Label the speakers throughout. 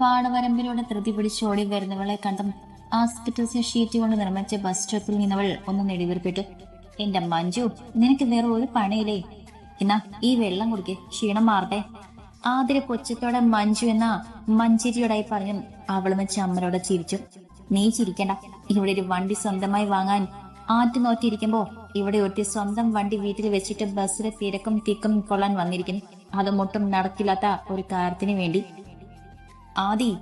Speaker 1: പാടവരമ്പിലൂടെ ധൃതി പിടിച്ചോടി വരുന്നവളെ കണ്ടും ആസ്പെറ്റോസിയ ഷീറ്റ് കൊണ്ട് നിർമ്മിച്ച ബസ് സ്റ്റോപ്പിൽ നിന്നവൾ ഒന്ന് നെടിവീർപ്പിട്ടു. എന്റെ മഞ്ജു നിനക്ക് വേറെ ഒരു പണിയില്ലേ? എന്നാ ഈ വെള്ളം കുടിക്ക്. ക്ഷീണം മാറട്ടെ. ആതിര പൊച്ചത്തോടെ മഞ്ജു എന്ന മഞ്ചേരിയോടായി പറഞ്ഞു അവളും ചമ്മലോടെ ചിരിച്ചു. നീ ചിരിക്കണ്ട. ഇവിടെ ഒരു വണ്ടി സ്വന്തമായി വാങ്ങാൻ ആറ്റു നോക്കിയിരിക്കുമ്പോ ഇവിടെ ഒറ്റ സ്വന്തം വണ്ടി വീട്ടിൽ വെച്ചിട്ട് ബസ്സിലെ തിരക്കും തിക്കും കൊള്ളാൻ വന്നിരിക്കുന്നു. അത് മുട്ടും നടക്കില്ലാത്ത ഒരു കാര്യത്തിന് വേണ്ടി. ആദി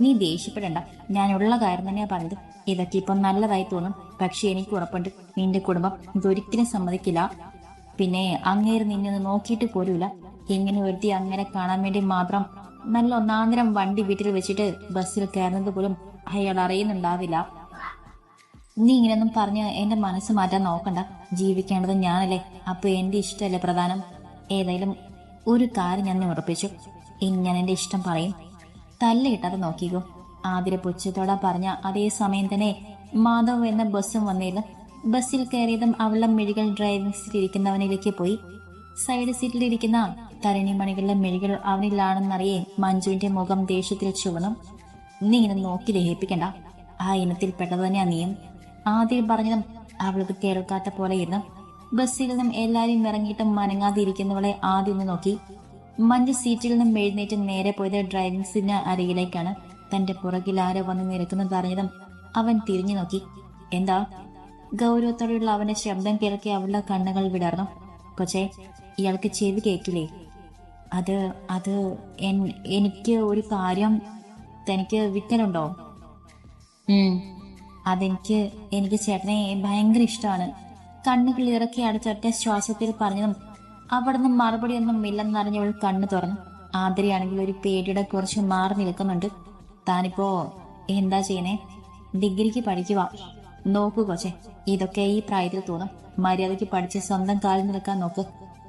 Speaker 1: നീ ദേഷ്യപ്പെടണ്ട. ഞാനുള്ള കാര്യം തന്നെയാ പറഞ്ഞത്. ഇതൊക്കെ ഇപ്പം നല്ലതായി തോന്നും. പക്ഷെ എനിക്ക് ഉറപ്പുണ്ട്. നിന്റെ കുടുംബം ഇതൊരിക്കലും സമ്മതിക്കില്ല. പിന്നെ അങ്ങേര് നിന്നെ ഒന്ന് നോക്കിയിട്ട് പോലുമില്ല. ഇങ്ങനെ ഒരുത്തി അങ്ങനെ കാണാൻ വേണ്ടി മാത്രം നല്ല ഒന്നാന്തരം വണ്ടി വീട്ടിൽ വെച്ചിട്ട് ബസ്സിൽ കയറുന്നത് പോലും അയാൾ അറിയുന്നുണ്ടാവില്ല. നീ ഇങ്ങനെയൊന്നും പറഞ്ഞ് എന്റെ മനസ്സ് മാറ്റാൻ നോക്കണ്ട. ജീവിക്കേണ്ടത് ഞാനല്ലേ. അപ്പൊ എന്റെ ഇഷ്ടമല്ലേ പ്രധാനം? ഏതായാലും ഒരു കാര്യം ഞാൻ ഉറപ്പിച്ചു. ഇനി ഞാൻ എന്റെ ഇഷ്ടം പറയും. തല്ലിയിട്ടത് നോക്കിക്കോ. ആതിര പുച്ഛത്തോടെ പറഞ്ഞ അതേ സമയം തന്നെ മാധവ് എന്ന ബസ്സും വന്നിരുന്നു. ബസ്സിൽ കയറിയതും അവളുടെ മെഴികൾ ഡ്രൈവിംഗ് സീറ്റിൽ ഇരിക്കുന്നവനിലേക്ക് പോയി. സൈഡ് സീറ്റിൽ ഇരിക്കുന്ന തരണിമണികളുടെ മെഴികൾ അവനിലാണെന്നറിയേ മഞ്ജുവിന്റെ മുഖം ദേഷ്യത്തിൽ ചുവണം നീ ഇങ്ങനെ നോക്കി ദഹിപ്പിക്കണ്ട. ആ ഇനത്തിൽപ്പെട്ടത് തന്നെയാ നീയും. ആദ്യം പറഞ്ഞതും അവൾക്ക് കേൾക്കാത്ത പോലെ ഇരുന്നു. ബസ്സിൽ നിന്നും എല്ലാരെയും ഇറങ്ങിയിട്ടും മനങ്ങാതിരിക്കുന്നവളെ ആദ്യം നോക്കി. മഞ്ഞ് സീറ്റിൽ നിന്നും എഴുന്നേറ്റ് നേരെ പോയത് ഡ്രൈവിംഗ് സീറ്റിന് അരികിലേക്കാണ്. തന്റെ പുറകിൽ ആരോ വന്ന് നിരക്കുന്നത് അറിഞ്ഞതും അവൻ തിരിഞ്ഞു നോക്കി. എന്താ? ഗൗരവത്തോടെയുള്ള അവന്റെ ശബ്ദം കേൾക്കി അവളുടെ കണ്ണുകൾ വിടർന്നു. കൊച്ചേ ഇയാൾക്ക് ചെവി കേക്കില്ലേ അത് അത് എനിക്ക് ഒരു കാര്യം തനിക്ക് വിക്കലുണ്ടോ? ഉം. അതെനിക്ക് എനിക്ക് ചേട്ടനെ ഭയങ്കര ഇഷ്ടമാണ്. കണ്ണുകൾ ഇറക്കി അടച്ചൊറ്റ ശ്വാസത്തിൽ പറഞ്ഞതും അവിടുന്ന് മറുപടി ഒന്നും ഇല്ലെന്നറിഞ്ഞവൾ കണ്ണു തുറന്നു. ആതിരയാണെങ്കിൽ ഒരു പേടിയുടെ കുറച്ച് മാറി നിൽക്കുന്നുണ്ട്. താനിപ്പോ എന്താ ചെയ്യുന്നേ? ഡിഗ്രിക്ക് പഠിക്കുക നോക്കൂ കൊച്ചെ ഇതൊക്കെ ഈ പ്രായത്തിൽ തോന്നും. മര്യാദയ്ക്ക് പഠിച്ച് സ്വന്തം കാലിൽ നിൽക്കാൻ നോക്ക്.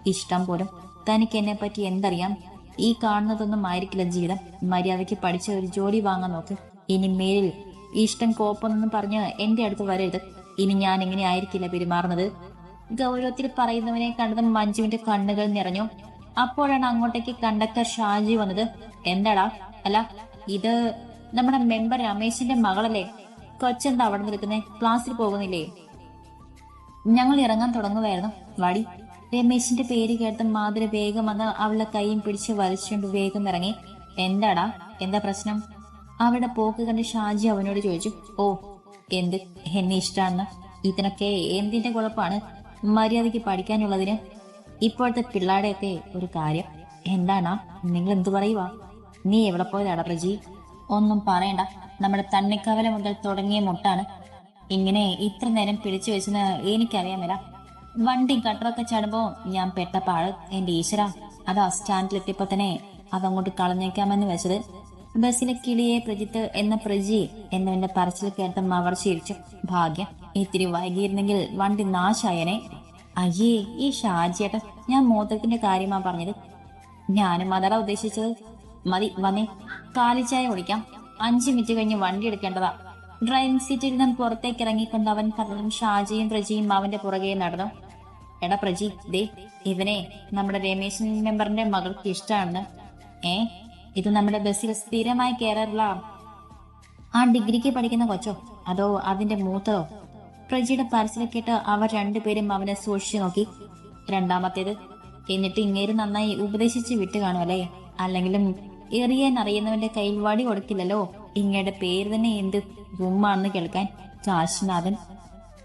Speaker 1: ഇഷ്ടം പോലും. തനിക്ക് എന്നെ പറ്റി എന്തറിയാം? ഈ കാണുന്നതൊന്നും ആയിരിക്കില്ല ജീവിതം. മര്യാദയ്ക്ക് പഠിച്ച ഒരു ജോലി വാങ്ങാൻ നോക്ക്. ഇനി മേലിൽ ഇഷ്ടം കോപ്പൊന്നും പറഞ്ഞ് എന്റെ അടുത്ത് വരരുത്. ഇനി ഞാൻ ഇങ്ങനെ ആയിരിക്കില്ല പെരുമാറുന്നത്. ഗൗരവത്തിൽ പറയുന്നവനെ കണ്ടതും മഞ്ജുവിന്റെ കണ്ണുകൾ നിറഞ്ഞു. അപ്പോഴാണ് അങ്ങോട്ടേക്ക് കണ്ടക്ടർ ഷാജി വന്നത്. എന്താടാ? അല്ല ഇത് നമ്മുടെ മെമ്പർ രമേശിന്റെ മകളല്ലേ? കൊച്ചെന്താ അവിടെ നിൽക്കുന്നേ? ക്ലാസ്സിൽ പോകുന്നില്ലേ? ഞങ്ങൾ ഇറങ്ങാൻ തുടങ്ങുമായിരുന്നു വടി. രമേശിന്റെ പേര് കേട്ട് മാതിരി വേഗം വന്ന് അവളുടെ കൈയും പിടിച്ച് വലിച്ചുകൊണ്ട് വേഗം ഇറങ്ങി. എന്താടാ? എന്താ പ്രശ്നം? അവളുടെ പോക്ക് കണ്ട് ഷാജി അവനോട് ചോദിച്ചു. ഓ എന്ത്? എന്നെ ഇഷ്ടാണെന്ന്? ഇതിനൊക്കെ എന്തിന്റെ കുഴപ്പമാണ് മര്യാദയ്ക്ക് പഠിക്കാനുള്ളതിന് ഇപ്പോഴത്തെ പിള്ളാടെയൊക്കെ ഒരു കാര്യം എന്താണാ? നിങ്ങൾ എന്തു പറയുക നീ എവിടെ പോയതാടാ പ്രജി? ഒന്നും പറയണ്ട. നമ്മുടെ തണ്ണിക്കവല മുതൽ തുടങ്ങിയ മുട്ടാണ്. ഇങ്ങനെ ഇത്ര നേരം പിടിച്ചു വെച്ചെന്ന് എനിക്കറിയാമില്ല വണ്ടി കട്ടറൊക്കെ ചാടുമ്പോ ഞാൻ പെട്ട പാട് എന്റെ ഈശ്വര അതാ സ്റ്റാൻഡിലെത്തിയപ്പോ തന്നെ അതങ്ങോട്ട് കളഞ്ഞേക്കാമെന്ന് വെച്ചത്. ബസ്സിലെ കിളിയെ പ്രജിത്ത് എന്ന പ്രജി എന്നവന്റെ പറച്ചിൽ കേട്ട അവർ ചിരിച്ചു ഭാഗ്യം. ഇത്തിരി വൈകിയിരുന്നെങ്കിൽ വണ്ടി നാശായനെ. അയ്യേ ഈ ഷാജിയേട്ട ഞാൻ മോദത്തിന്റെ കാര്യമാ പറഞ്ഞത്. ഞാനും അതടാ ഉദ്ദേശിച്ചത്. മതി വന്നേ. കാലിച്ചായ ഓടിക്കാം അഞ്ചു മിനിറ്റ് കഴിഞ്ഞ് വണ്ടി എടുക്കേണ്ടതാ. ഡ്രൈവിംഗ് സീറ്റിൽ നിന്ന് പുറത്തേക്ക് ഇറങ്ങിക്കൊണ്ട് അവൻ പറഞ്ഞതും ഷാജിയും പ്രജിയും അവന്റെ പുറകെ നടന്നു. എടാ പ്രജി ദേ ഇവനെ നമ്മുടെ രമേശൻ മെമ്പറിന്റെ മകൾക്ക് ഇഷ്ടമാണെന്ന് ഏ ഇത് നമ്മുടെ ബസ്സിൽ സ്ഥിരമായി കയറാറുള്ള ആ ഡിഗ്രിക്ക് പഠിക്കുന്ന കൊച്ചോ? അതോ അതിന്റെ മൂത്തതോ? പ്രജിയുടെ പരസ്യം കേട്ട് അവർ രണ്ടുപേരും അവനെ സൂക്ഷിച്ചു നോക്കി. രണ്ടാമത്തേത് എന്നിട്ട് ഇങ്ങേര് നന്നായി ഉപദേശിച്ച് വിട്ട് കാണുമല്ലേ അല്ലെങ്കിലും എറിയാൻ അറിയുന്നവന്റെ കയ്യിൽ വടി കൊടുക്കില്ലല്ലോ? ഇങ്ങയുടെ പേര് തന്നെ എന്ത് ഗുമ്മാണെന്ന് കേൾക്കാൻ കാശിനാഥൻ.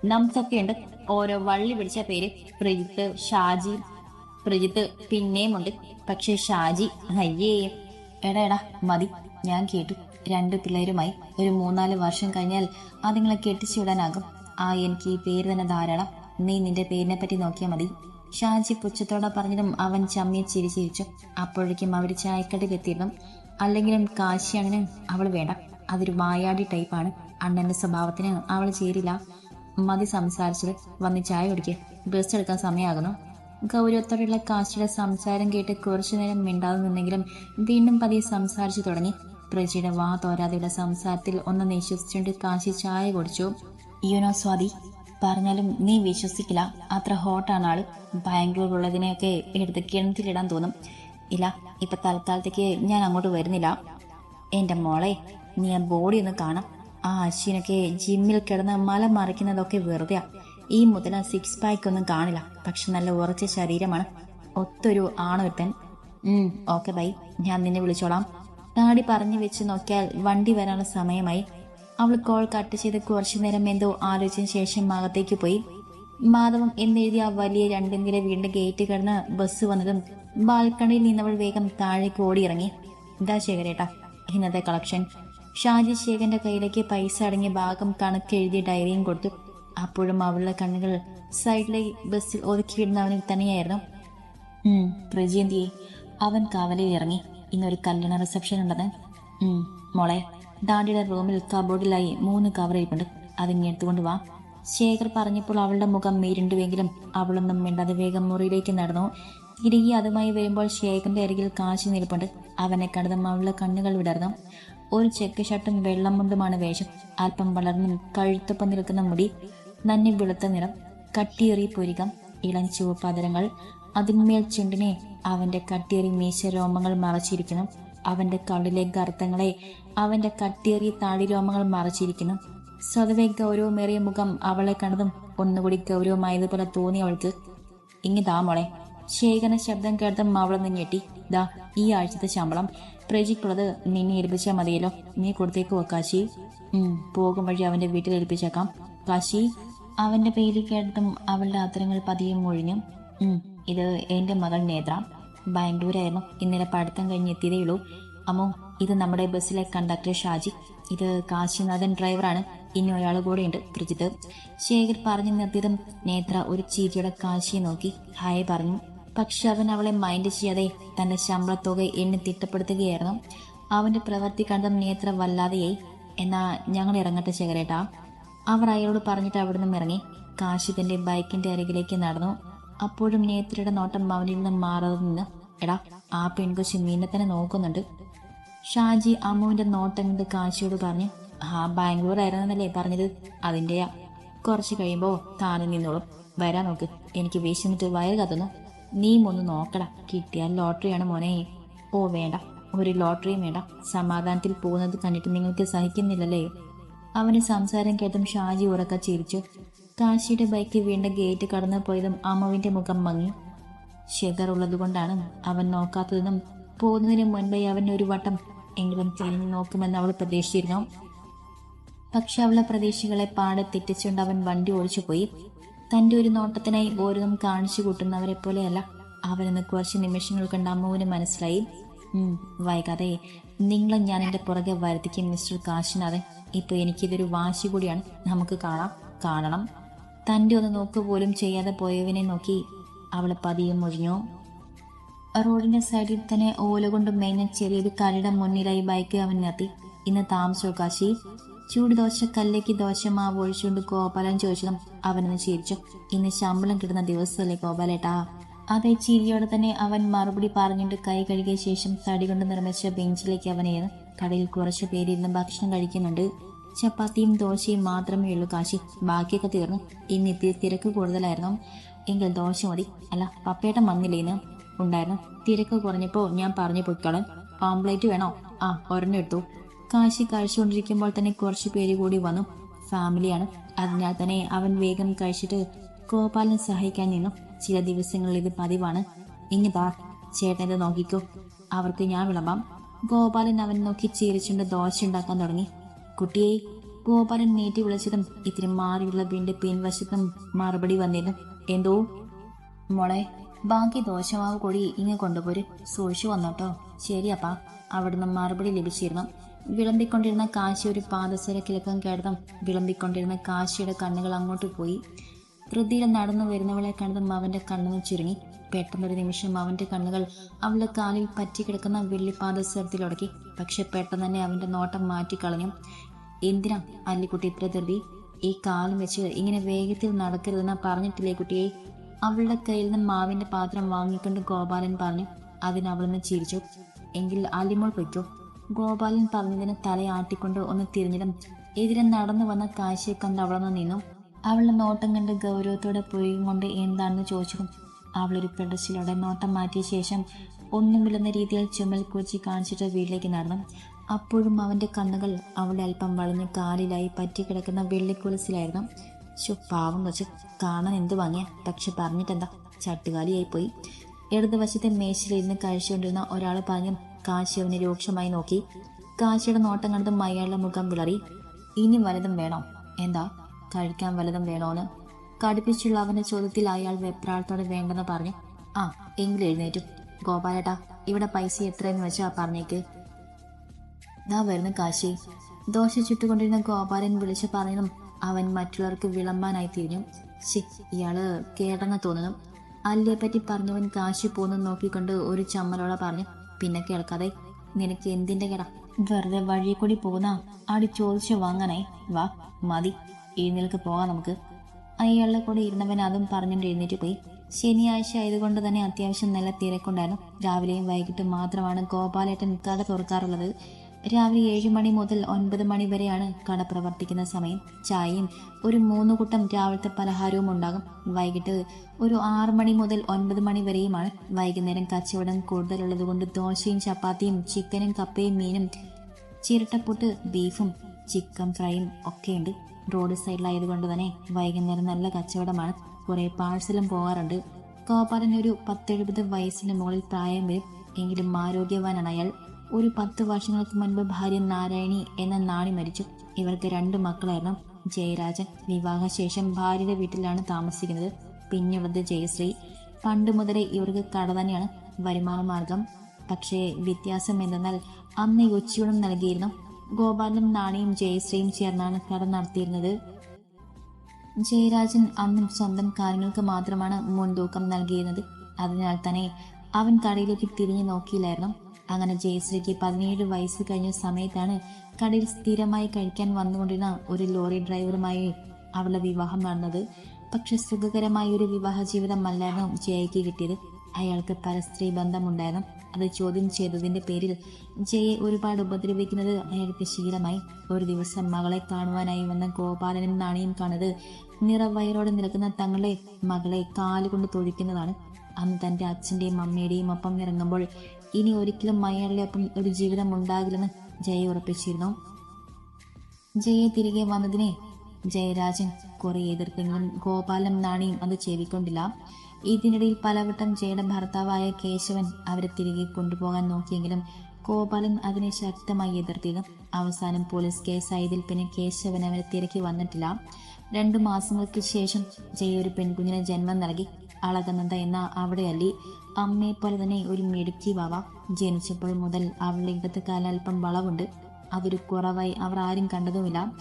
Speaker 1: നംസൊക്കെ ഉണ്ട് ഓരോ വള്ളി പിടിച്ച പേര് പ്രജിത്ത് ഷാജി. പ്രജിത്ത് പിന്നെയും ഉണ്ട് പക്ഷെ ഷാജി അയ്യേ. എടാ എടാ മതി. ഞാൻ കേട്ടു. രണ്ടു പിള്ളേരുമായി ഒരു മൂന്നാൽ വർഷം കഴിഞ്ഞാൽ അതുങ്ങളെ കെട്ടിച്ചുവിടാനാകും. ആ എനിക്ക് ഈ പേര് തന്നെ ധാരാളം. നീ നിന്റെ പേരിനെ പറ്റി നോക്കിയാൽ മതി. ഷാജി പുച്ഛത്തോടെ പറഞ്ഞതും അവൻ ചമ്മിയെ ചിരി ചിരിച്ചു. അപ്പോഴേക്കും അവർ ചായക്കടയിലെത്തിയിരുന്നു അല്ലെങ്കിലും കാശിയാണിന് അവൾ വേണ്ട. അതൊരു വായാടി ടൈപ്പാണ് അണ്ണന്റെ സ്വഭാവത്തിന് അവൾ ചേരില്ല. മതി സംസാരിച്ചത്. വന്ന് ചായ കുടിക്കുക ബസ് എടുക്കാൻ സമയമാകുന്നു ഗൗരവത്തോടെയുള്ള കാശിയുടെ സംസാരം കേട്ട് കുറച്ചു നേരം മിണ്ടാതെ നിന്നെങ്കിലും വീണ്ടും പതിയെ സംസാരിച്ചു തുടങ്ങി. പ്രജയുടെ വാ തോരാതെയുള്ള സംസാരത്തിൽ ഒന്ന് നിശ്വസിച്ചുകൊണ്ട് കാശി ചായ കുടിച്ചു. യുനോ സ്വാതി പറഞ്ഞാലും നീ വിശ്വസിക്കില്ല. അത്ര ഹോട്ടാണ് ആൾ. ബാംഗ്ലൂരുള്ളതിനെയൊക്കെ എടുത്ത് കിണറ്റിലിടാൻ തോന്നും. ഇല്ല ഇപ്പൊ തൽക്കാലത്തേക്ക് ഞാൻ അങ്ങോട്ട് വരുന്നില്ല. എന്റെ മോളെ നീ ആ ബോഡി ഒന്ന് കാണാം. ആ അശ്വിനൊക്കെ ജിമ്മിൽ കിടന്ന് മല മറിക്കുന്നതൊക്കെ വെറുതെയാ. ഈ മുതല സിക്സ് പാക്ക് ഒന്നും കാണില്ല. പക്ഷെ നല്ല ഉറച്ച ശരീരമാണ്. ഒത്തൊരു ആണൊരുത്തൻ. ഓക്കെ ബൈ ഞാൻ നിന്നെ വിളിച്ചോളാം. താടി പറഞ്ഞു വെച്ച് നോക്കിയാൽ വണ്ടി വരാനുള്ള സമയമായി. അവൾ കോൾ കട്ട് ചെയ്ത് കുറച്ചു നേരം എന്തോ ആലോചിച്ച ശേഷം അകത്തേക്ക് പോയി. മാധവം എന്നെഴുതിയ വലിയ രണ്ടു നില വീടിന്റെ ഗേറ്റ് കടന്ന് ബസ് വന്നതും ബാൽക്കണിയിൽ നിന്നവൾ വേഗം താഴേക്ക് ഓടിയിറങ്ങി. ഇതാ ശേഖരേട്ടാ ഇന്നത്തെ കളക്ഷൻ ഷാജി ശേഖരന്റെ കയ്യിലേക്ക് പൈസ അടങ്ങിയ ഭാഗം കണക്കെഴുതിയ ഡയറിയും കൊടുത്തു. അപ്പോഴും അവളുടെ കണ്ണുകൾ സൈഡിലെ ബസ്സിൽ ഒതുക്കിയിടുന്ന അവന് തന്നെയായിരുന്നു. പ്രജയന്തിയെ അവൻ കാവലിൽ ഇറങ്ങി. ഇന്നൊരു കല്യാണ റിസപ്ഷൻ ഉണ്ടെന്ന്. മോളെ. ഡാഡിയുടെ റൂമിൽ കബോർഡിലായി മൂന്ന് കവർ അതിങ്ങെടുത്തുകൊണ്ട് വാ. ശേഖർ പറഞ്ഞപ്പോൾ അവളുടെ മുഖം മീരുണ്ടുവെങ്കിലും അവളൊന്നും മിണ്ടാതെ വേഗം മുറിയിലേക്ക് നടന്നു. തിരികെ അതുമായി വരുമ്പോൾ ശേഖറിന്റെ അരികിൽ കാശി നിൽപ്പുണ്ട്. അവനെ കണ്ടതും അവളുടെ കണ്ണുകൾ വിടർന്നു. ഒരു ചെക്ക് ഷർട്ടും വെള്ളം മുണ്ടുമാണ് വേഷം. അല്പം വളർന്നും കഴുത്തൊപ്പം നിൽക്കുന്ന മുടി നന്നി വെളുത്ത നിറം കട്ടിയേറി പൊരികം ഇളം ചുവപ്പ് അതിരങ്ങൾ. അതിന്മേൽ ചുണ്ടിനെ അവന്റെ കട്ടിയേറി മീശ രോമങ്ങൾ മറച്ചിരിക്കുന്നു. അവന്റെ കള്ളിലെ ഗർത്തങ്ങളെ അവന്റെ കട്ടിയേറിയ താടിരോമങ്ങൾ മറച്ചിരിക്കുന്നു. സ്വതവേ ഗൗരവമേറിയ മുഖം അവളെ കണ്ടതും ഒന്നുകൂടി ഗൗരവമായതുപോലെ തോന്നി അവൾക്ക്. ഇങ്ങി താ മോളെ ശേഖരന ശബ്ദം കേട്ടതും അവളൊന്ന് ഞെട്ടി. ദാ ഈ ആഴ്ചത്തെ ശമ്പളം. പ്രജിക്കുള്ളത് നിന്നെ ഏൽപ്പിച്ചാൽ മതിയല്ലോ. നീ കൊടുത്തേക്കോ കാശി. പോകും വഴി അവന്റെ വീട്ടിൽ ഏൽപ്പിച്ചേക്കാം. കാശി? അവന്റെ പേര് കേട്ടതും അവളുടെ അത്തരങ്ങൾ പതിയെ മൊഴിഞ്ഞു. ഇത് എന്റെ മകൾ നേത്ര. ബാംഗ്ലൂരായിരുന്നു. ഇന്നലെ പഠിത്തം കഴിഞ്ഞ് എത്തിയതേ ഉള്ളൂ. അമ്മോ ഇത് നമ്മുടെ ബസ്സിലെ കണ്ടക്ടർ ഷാജി. ഇത് കാശിനാഥൻ ഡ്രൈവറാണ്. ഇനി ഒരാൾ കൂടെയുണ്ട് ത്രിജിത്ത്. ശേഖർ പറഞ്ഞു നിർത്തിയതും നേത്ര ഒരു ചീരിയുടെ കാശിയെ നോക്കി ഹായ് പറഞ്ഞു. പക്ഷെ അവൻ അവളെ മൈൻഡ് ചെയ്യാതെ തന്റെ ശമ്പളത്തുക എണ്ണി തിട്ടപ്പെടുത്തുകയായിരുന്നു. അവന്റെ പ്രവൃത്തി കണ്ടും നേത്ര വല്ലാതെയായി. എന്നാ ഞങ്ങൾ ഇറങ്ങട്ടെ ശേഖരേട്ടാ. അവർ അയാളോട് പറഞ്ഞിട്ട് അവിടെ നിന്നും ഇറങ്ങി. കാശി തന്റെ ബൈക്കിന്റെ അരികിലേക്ക് നടന്നു. അപ്പോഴും നേത്രയുടെ നോട്ടം അവനിൽ നിന്നും മാറാതെ നിന്ന് എടാ ആ പെൺകൊച്ചു മീനെ തന്നെ നോക്കുന്നുണ്ട്. ഷാജി അമ്മുവിന്റെ നോട്ടം കണ്ട് കാശിയോട് പറഞ്ഞു ആ ബാംഗ്ലൂർ ആയിരുന്നല്ലേ പറഞ്ഞത്? അതിന്റെയാ. കുറച്ച് കഴിയുമ്പോ താനും നിന്നോളും. വരാൻ നോക്ക്. എനിക്ക് വിശന്നിട്ട് വയറ് കത്തുന്നു. നീ ഒന്ന് നോക്കടാ. കിട്ടിയാൽ ലോട്ടറിയാണ് മോനെ. ഓ വേണ്ട. ഒരു ലോട്ടറിയും വേണ്ട. സമാധാനത്തിൽ പോകുന്നത് കണ്ടിട്ട് നിങ്ങൾക്ക് സഹിക്കുന്നില്ലല്ലേ? അവന് സംസാരം കേട്ടും ഷാജി ഉറക്ക ചിരിച്ചു. കാശിയുടെ ബൈക്ക് വീണ്ടും ഗേറ്റ് കടന്നു പോയതും അമ്മുവിന്റെ മുഖം മങ്ങി. ഷെഗർ ഉള്ളതുകൊണ്ടാണ് അവൻ നോക്കാത്തതെന്നും പോകുന്നതിന് മുൻപേ അവൻ ഒരു വട്ടം എങ്കിലും തിരിഞ്ഞു നോക്കുമെന്ന് അവൾ പ്രതീക്ഷിച്ചിരുന്നു. പക്ഷെ അവളെ പ്രതീക്ഷകളെ പാടെ തെറ്റിച്ചുകൊണ്ട് അവൻ വണ്ടി ഓടിച്ചു പോയി. തന്റെ ഒരു നോട്ടത്തിനായി ഓരോന്നും കാണിച്ചു കൂട്ടുന്നവരെ പോലെയല്ല അവരെന്ന് കുറച്ച് നിമിഷങ്ങൾ കണ്ട് അമ്മുവിന് മനസ്സിലായി. വൈകാതെ നിങ്ങളെ ഞാൻ എന്റെ പുറകെ വരുത്തിക്കും മിസ്റ്റർ കാശിനാഥൻ. ഇപ്പൊ എനിക്കിതൊരു വാശി കൂടിയാണ്. നമുക്ക് കാണാം. കാണണം. തന്റെ ഒന്ന് നോക്ക് പോലും ചെയ്യാതെ പോയവനെ നോക്കി അവളെ പതിയെ മുഴിഞ്ഞു റോഡിന്റെ സൈഡിൽ തന്നെ ഓല കൊണ്ട് മേഞ്ഞ ചെറിയൊരു കരയുടെ മുന്നിലായി ബൈക്ക് അവൻ നിർത്തി. ഇന്ന് താമസോ കാശി? ചൂട് ദോശ കല്ലേക്ക് ദോശ മാവ് ഒഴിച്ചുകൊണ്ട് ഗോപാലൻ ചോദിച്ചതും അവനൊന്ന് ചിരിച്ചു. ഇന്ന് ശമ്പളം കിട്ടുന്ന ദിവസമല്ലേ ഗോപാലേട്ടാ? അതേ ചിരിയോടെ തന്നെ അവൻ മറുപടി പറഞ്ഞിട്ട് കൈ കഴുകിയ ശേഷം തടി കൊണ്ട് നിർമ്മിച്ച ബെഞ്ചിലേക്ക് അവനേന്ന് കടയിൽ കുറച്ച് പേരിരുന്ന് ഭക്ഷണം കഴിക്കുന്നുണ്ട്. ചപ്പാത്തിയും ദോശയും മാത്രമേ ഉള്ളൂ കാശി. ബാക്കിയൊക്കെ തീർന്നു. ഇന്ന് ഇത്തിരി തിരക്ക് കൂടുതലായിരുന്നു. എങ്കിൽ ദോശ മതി അല്ല പപ്പേട്ടൻ വന്നില്ലേന്ന് ഉണ്ടായിരുന്നു. തിരക്ക് കുറഞ്ഞപ്പോൾ ഞാൻ പറഞ്ഞു പൊയ്ക്കോളാൻ. ഓംപ്ലേറ്റ് വേണോ? ആ ഒരെണ്ണം എടുത്തു. കാശി കഴിച്ചുകൊണ്ടിരിക്കുമ്പോൾ തന്നെ കുറച്ച് പേര് കൂടി വന്നു. ഫാമിലിയാണ് അതിനാൽ തന്നെ അവൻ വേഗം കഴിച്ചിട്ട് ഗോപാലൻ സഹായിക്കാൻ നിന്നു. ചില ദിവസങ്ങളിൽ ഇത് പതിവാണ്. ഇനി ചേട്ടൻ ഇത് നോക്കിക്കോ. അവർക്ക് ഞാൻ വിളമ്പാം. ഗോപാലൻ അവൻ നോക്കി ചിരിച്ചുകൊണ്ട് ദോശ ഉണ്ടാക്കാൻ തുടങ്ങി. കുട്ടിയെ ഗോപാലൻ നീട്ടി വിളിച്ചതും ഇത്തിരി മാറിയുള്ള വീണ്ടും പിൻവശത്തും മറുപടി വന്നിരുന്നു. എന്തോ? മോളെ ബാക്കി ദോശമാവ് കൂടി ഇങ്ങ് കൊണ്ടുപോര്. സൂക്ഷിച്ചു വന്നോട്ടോ. ശരിയപ്പാ അവിടുന്ന് മറുപടി ലഭിച്ചിരുന്നു. വിളമ്പിക്കൊണ്ടിരുന്ന കാശി ഒരു പാദസര കിലക്കം കേട്ടതും വിളമ്പിക്കൊണ്ടിരുന്ന കാശിയുടെ കണ്ണുകൾ അങ്ങോട്ട് പോയി. ധൃതിയിൽ നടന്നു വരുന്നവളെ കണ്ടതും അവന്റെ കണ്ണുകൾ ചുരുങ്ങി. പെട്ടെന്നൊരു നിമിഷം അവന്റെ കണ്ണുകൾ അവളുടെ കാലിൽ പറ്റിക്കിടക്കുന്ന വെള്ളിപ്പാദസരത്തിലുടക്കി പക്ഷെ പെട്ടെന്ന് തന്നെ അവന്റെ നോട്ടം മാറ്റിക്കളഞ്ഞു. എന്തിനാ അല്ലിക്കുട്ടി ഇത്ര ധൃതി? ഈ കാലം വെച്ച് ഇങ്ങനെ വേഗത്തിൽ നടക്കരുതെന്ന് പറഞ്ഞിട്ടില്ലേ കുട്ടിയെ? അവളുടെ കയ്യിൽ നിന്ന് മാവിന്റെ പാത്രം വാങ്ങിക്കൊണ്ട് ഗോപാലൻ പറഞ്ഞു അതിന് അവളൊന്ന് ചിരിച്ചു. എങ്കിൽ അലിമോൾ പൊയ്ക്കോ. ഗോപാലൻ പറഞ്ഞതിന് തലയാട്ടിക്കൊണ്ട് ഒന്ന് തിരിഞ്ഞിടും. എതിരെ നടന്നു വന്ന കാശിയെ കണ്ട് അവളൊന്ന് നിന്നു. അവളുടെ നോട്ടം കണ്ട് ഗൗരവത്തോടെ പോയി കൊണ്ട് എന്താണെന്ന് ചോദിച്ചു. അവളൊരു പെടച്ചിലോടെ നോട്ടം മാറ്റിയ ശേഷം ഒന്നുമില്ലെന്ന രീതിയിൽ ചുമൽ കൊച്ചി കാണിച്ചിട്ട് വീട്ടിലേക്ക് നടന്നു. അപ്പോഴും അവന്റെ കണ്ണുകൾ അവളുടെ അല്പം വളഞ്ഞ് കാലിലായി പറ്റിക്കിടക്കുന്ന വെള്ളിക്കുളസിലായിരുന്നു ശോ പാവം വെച്ച് കാണാൻ എന്ത് വാങ്ങിയ പക്ഷെ പറഞ്ഞിട്ടെന്താ? ചട്ടുകാലിയായി പോയി ഇടതുവശത്തെ മേശയിലിരുന്ന് കഴിച്ചുകൊണ്ടിരുന്ന ഒരാൾ പറഞ്ഞു കാശി അവനെ രൂക്ഷമായി നോക്കി. കാശിയുടെ നോട്ടം കണ്ടത് അയാളുടെ മുഖം വിളറി. ഇനി വലതും വേണോ? എന്താ? കഴിക്കാൻ വലതും വേണോന്ന്? കടുപ്പിച്ചുള്ള അവന്റെ ചോദ്യത്തിൽ അയാൾ വെപ്രാളത്തോടെ വേണ്ടെന്ന് പറഞ്ഞു ആ എങ്കിലും എഴുന്നേറ്റു. ഗോപാലേട്ടാ ഇവിടെ പൈസ എത്രയെന്ന് വെച്ചാ പറഞ്ഞേക്ക്. ദാ വരുന്ന കാശി. ദോശ ചുട്ടുകൊണ്ടിരുന്ന ഗോപാലൻ വിളിച്ചു പറയണം അവൻ മറ്റുള്ളവർക്ക് വിളമ്പാനായി തിരിഞ്ഞു. ശി ഇയാൾ കേടങ്ങ തോന്നുന്നു. അല്ലിയെ പറ്റി പറഞ്ഞവൻ കാശി പോന്നു നോക്കിക്കൊണ്ട് ഒരു ചമ്മലോള പറഞ്ഞു പിന്നെ കേൾക്കാതെ നിനക്ക് എന്തിന്റെ കേടാ? വെറുതെ വഴിയെ കൂടി പോകുന്ന? അടി ചോദിച്ചു വാങ്ങാനായി. വാ മതി എഴുന്നേൽക്ക് പോകാം നമുക്ക്. അയാളുടെ കൂടെ ഇരുന്നവൻ അതും പറഞ്ഞുകൊണ്ട് എഴുന്നേറ്റ് പോയി. ശനിയാഴ്ച ആയതുകൊണ്ട് തന്നെ അത്യാവശ്യം നല്ല തിരക്കുണ്ടായിരുന്നു. രാവിലെയും വൈകിട്ടും മാത്രമാണ് ഗോപാലേട്ടൻ കട തുറക്കാറുള്ളത്. രാവിലെ ഏഴ് മണി മുതൽ ഒൻപത് മണി വരെയാണ് കട പ്രവർത്തിക്കുന്ന സമയം. ചായയും ഒരു മൂന്ന് കൂട്ടം രാവിലത്തെ പലഹാരവും ഉണ്ടാകും. വൈകിട്ട് ഒരു ആറ് മണി മുതൽ ഒൻപത് മണി വരെയുമാണ് വൈകുന്നേരം കച്ചവടം കൂടുതലുള്ളതുകൊണ്ട് ദോശയും ചപ്പാത്തിയും ചിക്കനും കപ്പയും മീനും ചിരട്ടപ്പുട്ട് ബീഫും ചിക്കൻ ഫ്രൈയും ഒക്കെയുണ്ട്. റോഡ് സൈഡിലായതുകൊണ്ട് തന്നെ വൈകുന്നേരം നല്ല കച്ചവടമാണ്. കുറേ പാഴ്സലും പോകാറുണ്ട്. ഗോപാലൻ ഒരു പത്തെഴുപത് വയസ്സിന് മുകളിൽ പ്രായം വരും. എങ്കിലും ആരോഗ്യവാനാണ് അയാൾ. ഒരു പത്ത് വർഷങ്ങൾക്ക് മുൻപ് ഭാര്യ നാരായണി എന്ന നാണി മരിച്ചു. ഇവർക്ക് രണ്ട് മക്കളായിരുന്നു. ജയരാജൻ വിവാഹശേഷം ഭാര്യയുടെ വീട്ടിലാണ് താമസിക്കുന്നത്. പിന്നുള്ളത് ജയശ്രീ. പണ്ട് മുതലേ ഇവർക്ക് കട തന്നെയാണ്. വരുമാന മാർഗം. പക്ഷേ വ്യത്യാസം എന്തെന്നാൽ അന്ന് ഈ ഉച്ചയൂണം നൽകിയിരുന്നു. ഗോപാലനും നാണിയും ജയശ്രീയും ചേർന്നാണ് കട നടത്തിയിരുന്നത്. ജയരാജൻ അന്നും സ്വന്തം കാര്യങ്ങൾക്ക് മാത്രമാണ് മുൻതൂക്കം നൽകിയിരുന്നത്. അതിനാൽ തന്നെ അവൻ കടയിലേക്ക് തിരിഞ്ഞു നോക്കിയില്ലായിരുന്നു. അങ്ങനെ ജയശ്രീക്ക് പതിനേഴ് വയസ്സ് കഴിഞ്ഞ സമയത്താണ് കടയിൽ സ്ഥിരമായി കഴിക്കാൻ വന്നുകൊണ്ടിരുന്ന ഒരു ലോറി ഡ്രൈവറുമായി അവളുടെ വിവാഹം നടന്നത്. പക്ഷെ സുഖകരമായ ഒരു വിവാഹ ജീവിതമല്ലായിരുന്നു ജയയ്ക്ക് കിട്ടിയത്. അയാൾക്ക് പരസ്ത്രീ ബന്ധമുണ്ടായിരുന്നു. അത് ചോദ്യം ചെയ്തതിന്റെ പേരിൽ ജയെ ഒരുപാട് ഉപദ്രവിക്കുന്നത് അയാൾക്ക് ശീലമായി. ഒരു ദിവസം മകളെ കാണുവാനായി വന്ന ഗോപാലനും നാണിയും കാണുന്നത് നിറവയറോടെ നിൽക്കുന്ന തങ്ങളെ മകളെ കാലുകൊണ്ട് തൊഴിക്കുന്നതാണ്. അന്ന് തന്റെ അച്ഛന്റെയും അമ്മയുടെയും ഒപ്പം ഇറങ്ങുമ്പോൾ ഇനി ഒരിക്കലും ഒപ്പം ഒരു ജീവിതം ഉണ്ടാകില്ലെന്ന് ജയ ഉറപ്പിച്ചിരുന്നു. ജയെ തിരികെ വന്നതിനെ ജയരാജൻ കുറെ എതിർത്തെങ്കിലും ഗോപാലം നാണിയും അത് ചെവിക്കൊണ്ടില്ല. ഇതിനിടയിൽ പലവട്ടം ജയയുടെ ഭർത്താവായ കേശവൻ അവരെ തിരികെ കൊണ്ടുപോകാൻ നോക്കിയെങ്കിലും ഗോപാലൻ അതിനെ ശക്തമായി എതിർത്തിരുന്നു അവസാനം പോലീസ് കേസായതിൽ പിന്നെ കേശവൻ അവരെ തിരക്കി വന്നിട്ടില്ല. രണ്ടു മാസങ്ങൾക്ക് ശേഷം ജയ ഒരു പെൺകുഞ്ഞിന് ജന്മം നൽകി. അളകനന്ദ എന്ന അവിടെയല്ലി. അമ്മയെ പോലെ തന്നെ ഒരു മിടുക്കി വാവ. ജനിച്ചപ്പോൾ മുതൽ അവളുടെ ഇടത്ത് കാലൽപ്പം വളവുണ്ട്. അതൊരു കുറവായി അവർ ആരും കണ്ടതുമില്ല.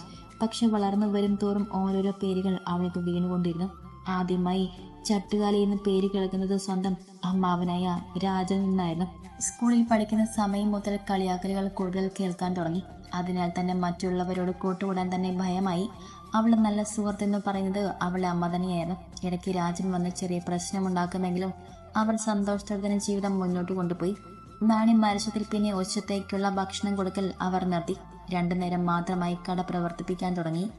Speaker 1: പക്ഷെ വളർന്നു വരും തോറും ഓരോരോ പേരുകൾ അവൾക്ക് വീണുകൊണ്ടിരുന്നു. ആദ്യമായി ചട്ടുകാലി എന്ന് പേര് കേൾക്കുന്നത് സ്വന്തം അമ്മാവനായ രാജൻ നിന്നായിരുന്നു. സ്കൂളിൽ പഠിക്കുന്ന സമയം മുതൽ കളിയാക്കലുകൾ കൂടുതൽ കേൾക്കാൻ തുടങ്ങി. അതിനാൽ തന്നെ മറ്റുള്ളവരോട് കൂട്ടുകൂടാൻ തന്നെ ഭയമായി. അവളുടെ നല്ല സുഹൃത്ത് എന്ന് പറയുന്നത് അവളെ അമ്മ തന്നെയായിരുന്നു. ഇടയ്ക്ക് രാജൻ വന്ന് ചെറിയ പ്രശ്നമുണ്ടാക്കുമെങ്കിലും അവൾ സന്തോഷത്തോടെ തന്നെ ജീവിതം മുന്നോട്ട് കൊണ്ടുപോയി. നാണി മരിച്ചതിൽ പിന്നെ ഉച്ചത്തേക്കുള്ള ഭക്ഷണം കൊടുക്കൽ അവർ നിർത്തി. രണ്ടു നേരം മാത്രമായി കട പ്രവർത്തിപ്പിക്കാൻ തുടങ്ങി.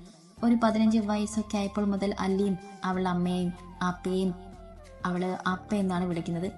Speaker 1: ഒരു പതിനഞ്ച് വയസ്സൊക്കെ ആയപ്പോൾ മുതൽ അല്ലിയും അവൾ അമ്മയെയും അപ്പയെയും അവൾ അപ്പ എന്നാണ് വിളിക്കുന്നത്.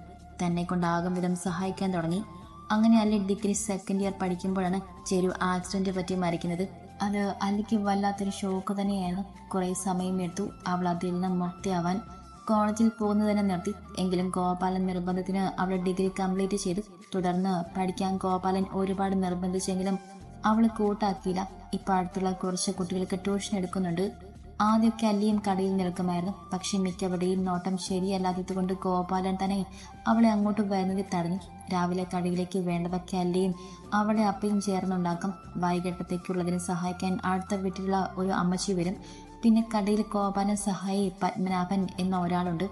Speaker 1: തന്നെ കൊണ്ടാകും വിധം സഹായിക്കാൻ തുടങ്ങി. അങ്ങനെ അല്ലി ഡിഗ്രി സെക്കൻഡ് ഇയർ പഠിക്കുമ്പോഴാണ് ചെറു ആക്സിഡന്റ് പറ്റി മരിക്കുന്നത്. അത് അല്ലിക്ക് വല്ലാത്തൊരു ഷോക്ക് തന്നെയായിരുന്നു കുറെ സമയം എടുത്തു അവൾ അതിൽ നിന്ന് മുക്തിയാവാൻ. കോളേജിൽ പോകുന്നത് തന്നെ നിർത്തി. എങ്കിലും ഗോപാലൻ നിർബന്ധത്തിന് അവൾ ഡിഗ്രി കംപ്ലീറ്റ് ചെയ്തു. തുടർന്ന് പഠിക്കാൻ ഗോപാലൻ ഒരുപാട് നിർബന്ധിച്ചെങ്കിലും അവൾ കൂട്ടാക്കിയില്ല. ഇപ്പൊ അടുത്തുള്ള കുറച്ച് കുട്ടികൾക്ക് ട്യൂഷൻ എടുക്കുന്നുണ്ട്. ആദ്യമൊക്കെ അല്ലിയും കടയിൽ നിൽക്കുമായിരുന്നു. പക്ഷെ മിക്കവരുടെയും നോട്ടം ശരിയല്ലാത്തത് കൊണ്ട് ഗോപാലൻ തന്നെ അവളെ അങ്ങോട്ട് വരുന്നത് തടഞ്ഞു. രാവിലെ കടയിലേക്ക് വേണ്ടതൊക്കെ അല്ലിയും അവളെ അപ്പയും ചേർന്നുണ്ടാക്കും. വൈകിട്ടത്തേക്കുള്ളതിന് സഹായിക്കാൻ അടുത്ത വീട്ടിലുള്ള ഒരു അമ്മച്ചി വരും. പിന്നെ കടയിൽ ഗോപാലൻ സഹായി പത്മനാഭൻ എന്ന ഒരാളുണ്ട്.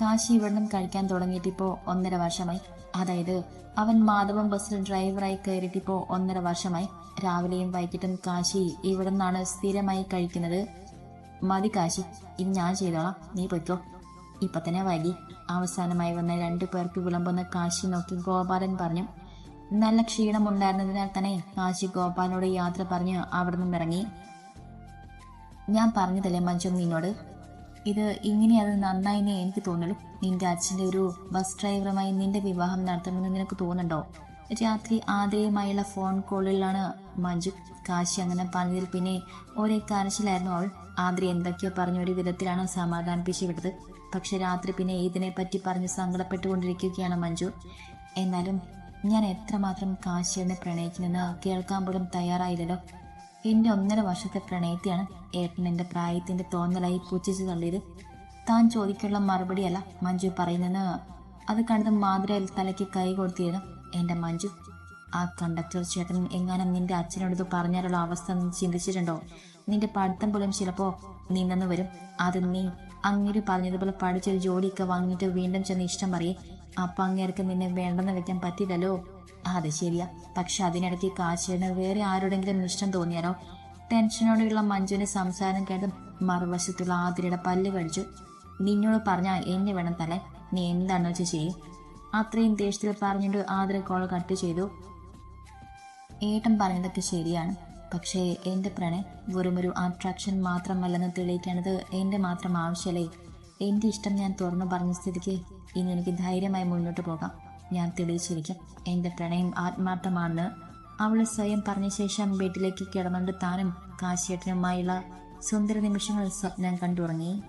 Speaker 1: കാശി ഇവിടം കഴിക്കാൻ തുടങ്ങിയിട്ടിപ്പോ ഒന്നര വർഷമായി. അതായത് അവൻ മാധവം ബസ്സിൽ ഡ്രൈവറായി കയറിയിട്ടിപ്പോ ഒന്നര വർഷമായി. രാവിലെയും വൈകിട്ടും കാശി ഇവിടെ നിന്നാണ് സ്ഥിരമായി കഴിക്കുന്നത്. മതി കാശി. ഇത് ഞാൻ ചെയ്തോളാം. നീ പൊയ്ക്കോ. ഇപ്പൊ തന്നെ വൈകി. അവസാനമായി വന്ന രണ്ടു പേർക്ക് വിളമ്പുന്ന കാശി നോക്കി ഗോപാലൻ പറഞ്ഞു നല്ല ക്ഷീണമുണ്ടായിരുന്നതിനാൽ തന്നെ കാശി ഗോപാലനോട് യാത്ര പറഞ്ഞ് അവിടെ ഇറങ്ങി. ഞാൻ പറഞ്ഞതല്ലേ മഞ്ജു നിന്നോട്? ഇത് ഇങ്ങനെയത് നന്നായി നന്നായിനെ എനിക്ക് തോന്നുള്ളൂ. നിന്റെ അച്ഛന്റെ ഒരു ബസ് ഡ്രൈവറുമായി നിന്റെ വിവാഹം നടത്തണമെന്ന് നിനക്ക് തോന്നുന്നുണ്ടോ? രാത്രി ആദ്യമായുള്ള ഫോൺ കോളിലാണ് മഞ്ജു. കാശി അങ്ങനെ പറഞ്ഞതിൽ പിന്നെ ഒരേ കരച്ചിലായിരുന്നു അവൾ. ആദ്ര എന്തൊക്കെയോ പറഞ്ഞ ഒരു വിധത്തിലാണ് സമാധാനിപ്പിച്ചു വിട്ടത് പക്ഷെ രാത്രി പിന്നെ ഇതിനെപ്പറ്റി പറഞ്ഞ് സങ്കടപ്പെട്ടുകൊണ്ടിരിക്കുകയാണ് മഞ്ജു. എന്നാലും ഞാൻ എത്രമാത്രം കാശിയെ പ്രണയിക്കുന്നെന്ന് കേൾക്കാൻ പോലും തയ്യാറായില്ലല്ലോ. എന്റെ ഒന്നര വർഷത്തെ പ്രണയത്തെയാണ് ഏട്ടൻ എന്റെ പ്രായത്തിന്റെ തോന്നലായി പുച്ഛിച്ചു തള്ളിയത്. താൻ ചോദിക്കുള്ള മറുപടിയല്ല മഞ്ജു പറയുന്നെന്ന് അത് കണ്ടത് മാതിരയിൽ തലയ്ക്ക് കൈ കൊടുത്തിരുന്നു എന്റെ മഞ്ജു. ആ കണ്ടക്ടർ ചേട്ടൻ എങ്ങാനും നിന്റെ അച്ഛനോടത് പറഞ്ഞാലുള്ള അവസ്ഥ ചിന്തിച്ചിട്ടുണ്ടോ? നിന്റെ പഠിത്തം പോലും ചിലപ്പോ നിന്നെന്ന് വരും. അത് നീ അങ്ങേര് പറഞ്ഞതുപോലെ പഠിച്ചൊരു ജോലിയൊക്കെ വാങ്ങിയിട്ട് വീണ്ടും ചെന്ന് ഇഷ്ടം പറയേ. അപ്പൊ അങ്ങേർക്ക് നിന്നെ വേണ്ടെന്ന് വെക്കാൻ പറ്റില്ലല്ലോ. അത് ശരിയാ. പക്ഷെ അതിനിടയ്ക്ക് കാശിന് വേറെ ആരോടെങ്കിലും ഇഷ്ടം തോന്നിയാലോ? ടെൻഷനോടെയുള്ള മഞ്ജുവിന്റെ സംസാരം കേട്ട് മറുവശത്തുള്ള ആതിരയുടെ പല്ല് കടിച്ചു. നിന്നോട് പറഞ്ഞാൽ എന്നെ വേണം തലേ നീ എന്താണെന്ന് വെച്ച് ചെയ്യും. അത്രയും ദേഷ്യത്തിൽ പറഞ്ഞിട്ട് ആതിര കോൾ കട്ട് ചെയ്തു. ഏട്ടൻ പറഞ്ഞതൊക്കെ ശരിയാണ്. പക്ഷേ എന്റെ പ്രണയം വെറുമൊരു അട്രാക്ഷൻ മാത്രമല്ലെന്ന് തെളിയിക്കേണ്ടത് എന്റെ മാത്രം ആവശ്യമല്ലേ? എന്റെ ഇഷ്ടം ഞാൻ തുറന്നു പറഞ്ഞ സ്ഥിതിക്ക് ഇനി എനിക്ക് ധൈര്യമായി മുന്നോട്ട് പോകാം. ഞാൻ തെളിയിച്ചിരിക്കും എന്റെ പ്രണയം ആത്മാർത്ഥമാണെന്ന്. അവൾ സ്വയം പറഞ്ഞ ശേഷം ബെഡിലേക്ക് കിടന്നുകൊണ്ട് താനും കാശിയേട്ടനുമായുള്ള സുന്ദര നിമിഷങ്ങൾ സ്വപ്നം കണ്ടുറങ്ങി.